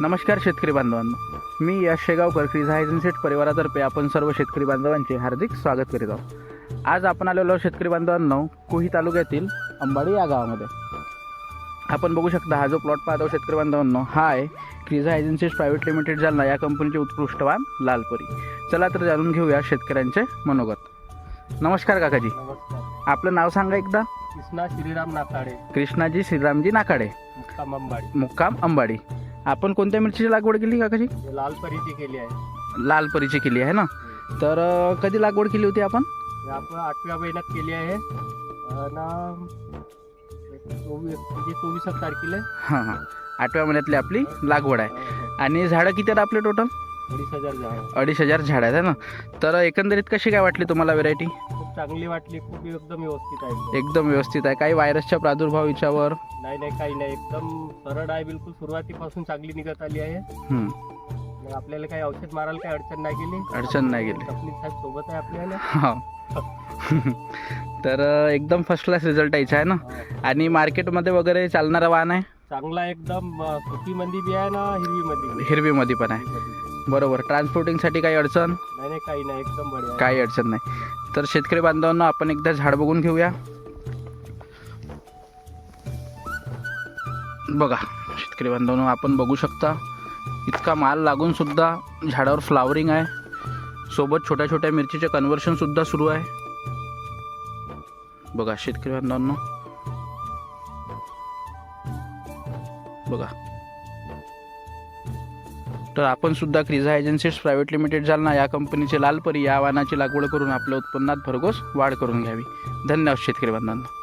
नमस्कार शेतकरी बांधवांनो. मी यश शेगावकर क्रिझा एजन्सीट परिवारातर्फे आपण सर्व शेतकरी बांधवांचे हार्दिक स्वागत करीत आहोत. आज आपण आलेलो शेतकरी बांधवांनो कोही तालुक्यातील अंबाडी या गावामध्ये. आपण बघू शकता हा जो प्लॉट पाहतो शेतकरी बांधवांनो हा आहे Kriza agencies private limited Jalna या कंपनीचे उत्कृष्टवान लालपरी. चला तर जाणून घेऊया शेतकऱ्यांचे मनोगत. नमस्कार काकाजी. आपलं नाव सांगा एकदा. कृष्णा श्रीराम नाकाडे. कृष्णाजी श्रीरामजी नाकाडे. मुक्काम अंबाडी. मुक्काम अंबाडी. आपण कोणत्या मिरचीची लागवड केली काकाजी लाल परीची केली आहे. लाल परीची केली आहे ना? तर अ, कधी लागवड केली होती आपण? हे आपण आठव्या महिन्यात केली आहे. आणि चोवीस म्हणजे चोवीस तारखेला. हां हां. आठव्या महिन्यातली आपली लागवड आहे. आणि झाडं किती आहेत आपले टोटल अडीच हजार झाड. अडीच हजार झाड आहेत है ना? तर एकंदरीत कशी काय वाटली तुम्हाला व्हेरायटी चांगली वाटली खूप एकदम व्यवस्थित आहे. एकदम व्यवस्थित आहे. काही व्हायरसच्या प्रादुर्भाव याच्यावर नाही नाही काही नाही. एकदम सरळ आहे बिलकुल सुरुवातीपासून चांगली निघत आली आहे. हं, आणि आपल्याला काही औषध मारायला काही अडचण नाही गेली. अडचण नाही गेली. तपलीत साहेब सोबत आहे आपल्याला. हा. तर अ, एकदम फर्स्ट क्लास रिझल्ट यायचा आहे ना? आणि मार्केटमध्ये वगैरे चालणारा वाहन आहे? चांगला एकदम मंदी बी आहे ना हिरवी मध्ये बी हिरवीमध्ये पण आहे. बरोबर. ट्रान्सपोर्टिंगसाठी काही अडचण? नाही नाही काही नाही. एकदम बढिया. आहे. काही अडचण नाही. तर शेतकरी बांधवांना आपण एकदा झाड बघून घेऊया. बघा शेतकरी बांधवांनो आपण बघू शकता इतका माल लागून सुद्धा झाडावर फ्लावरिंग आहे. सोबत छोट्या छोट्या मिरचीचे कन्व्हर्शन सुद्धा सुरू आहे. बघा शेतकरी बांधवांनो. बघा. तर आपण सुद्धा Kriza agencies private limited Jalna या कंपनीचे लालपरी या वाहनाची लागवड करून आपल्या उत्पन्नात भरघोस वाढ करून घ्यावी. धन्यवाद शेतकरी बांधवांना